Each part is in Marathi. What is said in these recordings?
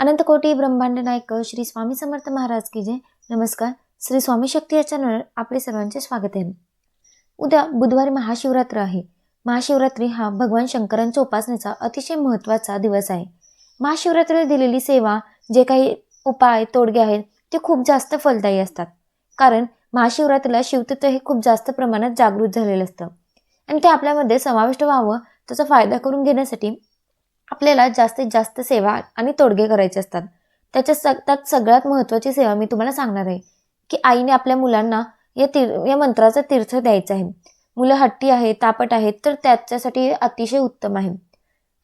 अनंतकोटी ब्रह्मांड नायक श्री स्वामी समर्थ महाराज की जय. नमस्कार. श्री स्वामी शक्ती या चॅनलवर आपले सर्वांचे स्वागत आहे. उद्या बुधवारी महाशिवरात्र आहे. महाशिवरात्री हा भगवान शंकरांच्या उपासनेचा अतिशय महत्त्वाचा दिवस आहे. महाशिवरात्रीला दिलेली सेवा जे काही उपाय तोडगे आहेत ते खूप जास्त फलदायी असतात. कारण महाशिवरात्रीला शिवतत्व हे खूप जास्त प्रमाणात जागृत झालेलं असतं. आणि ते आपल्यामध्ये समाविष्ट व्हावं त्याचा फायदा करून घेण्यासाठी आपल्याला जास्तीत जास्त सेवा आणि तोडगे करायचे असतात. त्याच्या सग त्यात सगळ्यात महत्त्वाची सेवा मी तुम्हाला सांगणार आहे की आईने आपल्या मुलांना या तीर या मंत्राचा तीर्थ द्यायचं आहे. मुलं हट्टी आहेत तापट आहेत तर त्याच्यासाठी हे अतिशय उत्तम आहे.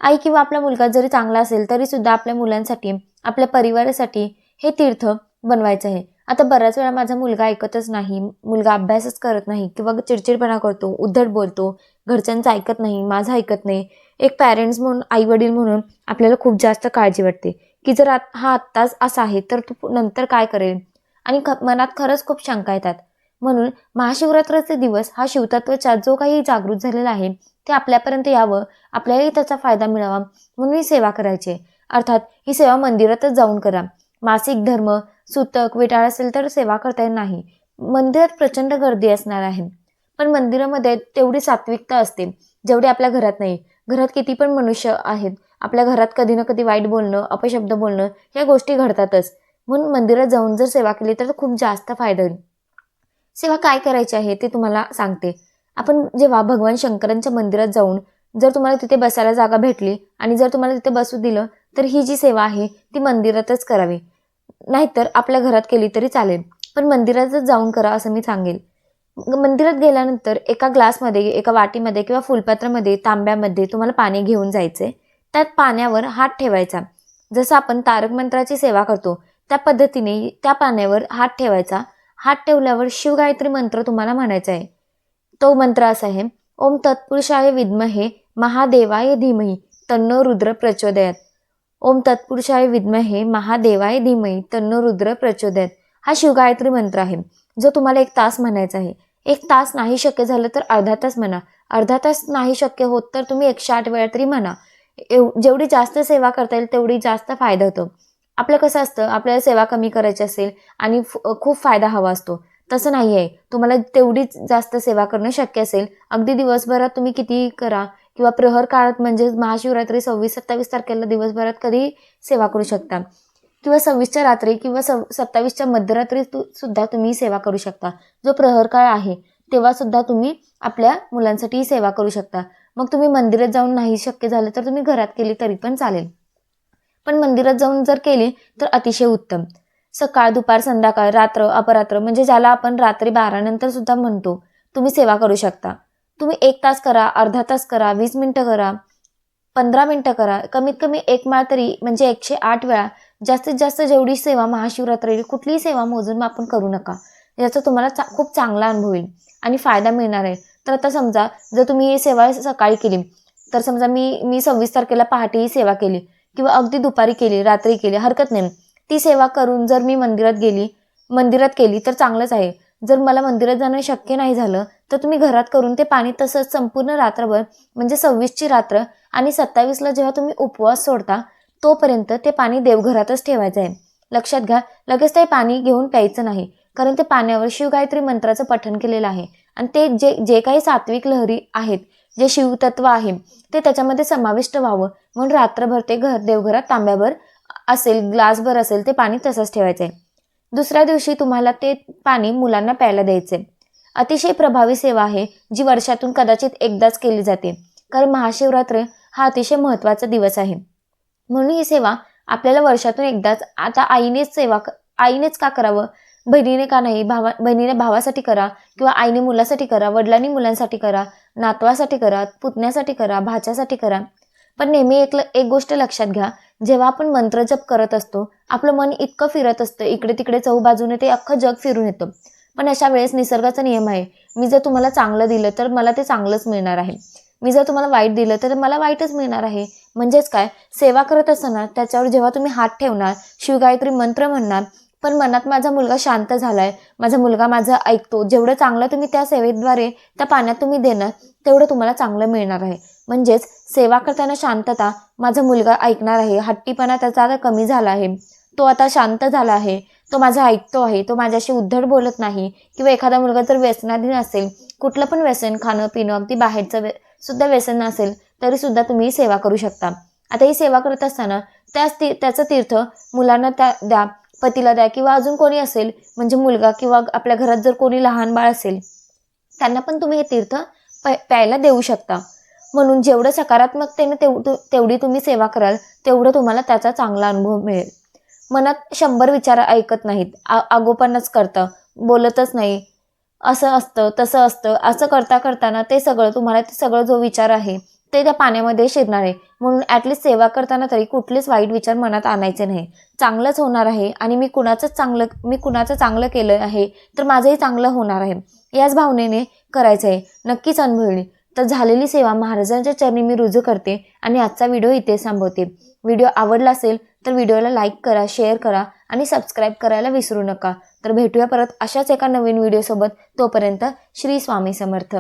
आई किंवा आपला मुलगा जरी चांगला असेल तरी सुद्धा आपल्या मुलांसाठी आपल्या परिवारासाठी हे तीर्थ बनवायचं आहे. आता बऱ्याच वेळा माझा मुलगा ऐकतच नाही मुलगा अभ्यासच करत नाही किंवा चिडचिडपणा करतो उद्धट बोलतो घरच्यांचं ऐकत नाही माझं ऐकत नाही एक पॅरेंट्स म्हणून आई वडील म्हणून आपल्याला खूप जास्त काळजी वाटते. की जर आत हा आत्ताच असा आहे तर तू नंतर काय करेल? आणि ख मनात खरंच खूप शंका येतात. म्हणून महाशिवरात्राचे दिवस हा शिवतत्वचा जो काही जागृत झालेला आहे ते आपल्यापर्यंत यावं आपल्यालाही त्याचा फायदा मिळावा म्हणून ही सेवा करायची आहे. अर्थात ही सेवा मंदिरातच जाऊन करा. मासिक धर्म सुतक विटाळ असेल तर सेवा करता येत नाही. मंदिरात प्रचंड गर्दी असणार आहे. पण मंदिरामध्ये तेवढी सात्विकता असते जेवढी आपल्या घरात नाही. घरात किती पण मनुष्य आहेत आपल्या घरात कधी ना कधी वाईट बोलणं अपशब्द बोलणं ह्या गोष्टी घडतातच. म्हणून मंदिरात जाऊन जर सेवा केली तर खूप जास्त फायदा होईल. सेवा काय करायची आहे ते तुम्हाला सांगते. आपण जेव्हा भगवान शंकरांच्या मंदिरात जाऊन जर तुम्हाला तिथे बसायला जागा भेटली आणि जर तुम्हाला तिथे बसू दिलं तर ही जी सेवा आहे ती मंदिरातच करावी. नाहीतर आपल्या घरात केली तरी चालेल. पण मंदिरातच जाऊन करा असं मी सांगेल. मंदिरात गेल्यानंतर एका ग्लासमध्ये एका वाटीमध्ये किंवा फुलपात्रामध्ये तांब्यामध्ये तुम्हाला पाणी घेऊन जायचे त्यात पाण्यावर हात ठेवायचा. जसं आपण तारक मंत्राची सेवा करतो त्या पद्धतीने त्या पाण्यावर हात ठेवायचा. हात ठेवल्यावर शिवगायत्री मंत्र तुम्हाला म्हणायचा आहे. तो मंत्र असा आहे ओम तत्पुरुषाय विद्महे महादेवाय धीमही तन्नो रुद्र प्रचोदयात. ओम तत्पुरुषाय विद्महे महादेवाय धीमही तन्नो रुद्र प्रचोदयात. हा शिवगायत्री मंत्र आहे जो तुम्हाला एक तास म्हणायचा आहे. एक तास नाही शक्य झालं तर अर्धा तास म्हणा. अर्धा तास नाही शक्य होत तर तुम्ही एकशे आठ वेळा तरी म्हणा. एव जेवढी जास्त सेवा करता येईल तेवढी जास्त फायदा होतो. आपलं कसं असतं? आपल्याला सेवा कमी करायची असेल आणि खूप फायदा हवा असतो. तसं नाही आहे तुम्हाला तेवढीच जास्त सेवा करणं शक्य असेल. अगदी दिवसभरात तुम्ही किती करा किंवा प्रहर काळात म्हणजे महाशिवरात्री सव्वीस सत्तावीस तारखेला दिवसभरात कधी सेवा करू शकता? किंवा सव्वीसच्या रात्री किंवा सव सत्तावीसच्या मध्यरात्री तू सुद्धा तुम्ही सेवा करू शकता. जो प्रहर काळ आहे तेव्हा सुद्धा तुम्ही आपल्या मुलांसाठी सेवा करू शकता. मग तुम्ही मंदिरात जाऊन नाही शक्य झालं तर तुम्ही घरात केली तरी पण चालेल. पण मंदिरात जाऊन जर केली तर अतिशय उत्तम. सकाळ दुपार संध्याकाळ रात्र अपरात्र म्हणजे ज्याला आपण रात्री बारानंतर सुद्धा म्हणतो तुम्ही सेवा करू शकता. तुम्ही एक तास करा अर्धा तास करा वीस मिनटं करा पंधरा मिनटं करा. कमीत कमी एक माळ तरी म्हणजे एकशे आठ वेळा जास्तीत जास्त जेवढी सेवा महाशिवरात्री कुठलीही सेवा मोजून आपण करू नका. याचा तुम्हाला चा खूप चांगला अनुभव येईल. आणि फायदा मिळणार आहे. तर आता समजा जर तुम्ही ही सेवा सकाळी केली तर समजा मी मी सव्वीस तारखेला पहाटे ही सेवा केली किंवा अगदी दुपारी केली रात्री केली हरकत नाही. ती सेवा करून जर मी मंदिरात गेली मंदिरात केली तर चांगलंच आहे. जर मला मंदिरात जाणं शक्य नाही झालं तर तुम्ही घरात करून ते पाणी तसंच संपूर्ण रात्रभर म्हणजे सव्वीसची रात्र आणि सत्तावीसला जेव्हा तुम्ही उपवास सोडता तोपर्यंत ते पाणी देवघरातच ठेवायचं आहे. लक्षात घ्या लगेच ते पाणी घेऊन प्यायचं नाही कारण ते पाण्यावर शिवगायत्री मंत्राचं पठण केलेलं आहे. आणि ते जे जे काही सात्विक लहरी आहेत जे शिवतत्व आहे ते त्याच्यामध्ये समाविष्ट व्हावं. म्हणून रात्रभर ते घर देवघरात तांब्याभर असेल ग्लासभर असेल ते पाणी तसंच ठेवायचं आहे. दुसऱ्या दिवशी तुम्हाला ते पाणी मुलांना प्यायला द्यायचे अतिशय प्रभावी सेवा आहे जी वर्षातून कदाचित एकदाच केली जाते. कारण महाशिवरात्र हा अतिशय महत्त्वाचा दिवस आहे. म्हणून ही सेवा आपल्याला वर्षातून एकदाच आता आईनेच सेवा आईनेच का करावं? बहिणीने का नाही? भावा बहिणीने भावासाठी करा किंवा आईने मुलासाठी करा वडिलांनी मुलांसाठी करा नातवासाठी करा पुतण्यासाठी करा भाच्यासाठी करा. पण नेहमी एक एक गोष्ट लक्षात घ्या जेव्हा आपण मंत्र जप करत असतो आपलं मन इतकं फिरत असतं इकडे तिकडे चौबाजूने बाजूने ते अख्खं जग फिरून येतं. पण अशा वेळेस निसर्गाचा नियम आहे मी जर तुम्हाला चांगलं दिलं तर मला ते चांगलंच मिळणार आहे. मी जर तुम्हाला वाईट दिलं तर मला वाईटच मिळणार आहे. म्हणजेच काय? सेवा करत असताना त्याच्यावर जेव्हा तुम्ही हात ठेवणार शिवगायत्री मंत्र म्हणणार पण मनात माझा मुलगा शांत झालाय माझा मुलगा माझं ऐकतो जेवढं चांगलं तुम्ही त्या सेवेद्वारे त्या पाण्यात तुम्ही देणार तेवढं तुम्हाला चांगलं मिळणार आहे. म्हणजेच सेवा करताना शांतता माझा मुलगा ऐकणार आहे हट्टीपणा त्याचा आता कमी झाला आहे. तो आता शांत झाला आहे तो माझा ऐकतो आहे तो माझ्याशी उद्धट बोलत नाही किंवा एखादा मुलगा जर व्यसनाधीन असेल कुठलं पण व्यसन खाणं पिणं अगदी बाहेरचं व्य सुद्धा व्यसन असेल तरी सुद्धा तुम्ही सेवा करू शकता. आता ही सेवा करत असताना त्याच ती त्याचं तीर्थ मुलांना त्या द्या पतीला द्या किंवा अजून कोणी असेल म्हणजे मुलगा किंवा आपल्या घरात जर कोणी लहान बाळ असेल त्यांना पण तुम्ही हे तीर्थ प प्यायला देऊ शकता. म्हणून जेवढं सकारात्मकतेने तेव तेवढी तुम्ही सेवा कराल तेवढं तुम्हाला त्याचा चांगला अनुभव मिळेल. मनात शंभर विचार ऐकत नाहीत. आ आगोपणच करतं बोलतच नाही. असं असतं तसं असतं असं करता करताना ते सगळं तुम्हाला ते सगळं जो विचार आहे ते त्या पाण्यामध्ये शिरणार आहे. म्हणून ॲटलिस्ट सेवा करताना तरी कुठलेच वाईट विचार मनात आणायचे नाही. चांगलंच होणार आहे आणि मी कुणाचंच चांगलं मी कुणाचं चांगलं केलं आहे तर माझंही चांगलं होणार आहे. याच भावनेने करायचं आहे नक्कीच अनुभवली तर झालेली सेवा महाराजांच्या चरणी मी रुजू करते आणि आजचा व्हिडिओ इथे थांबवते व्हिडिओ आवडला असेल तर व्हिडिओला लाईक करा शेअर करा आणि सबस्क्राईब करायला विसरू नका. तर भेटूया परत अशाच एका नवीन व्हिडिओसोबत तोपर्यंत श्री स्वामी समर्थ.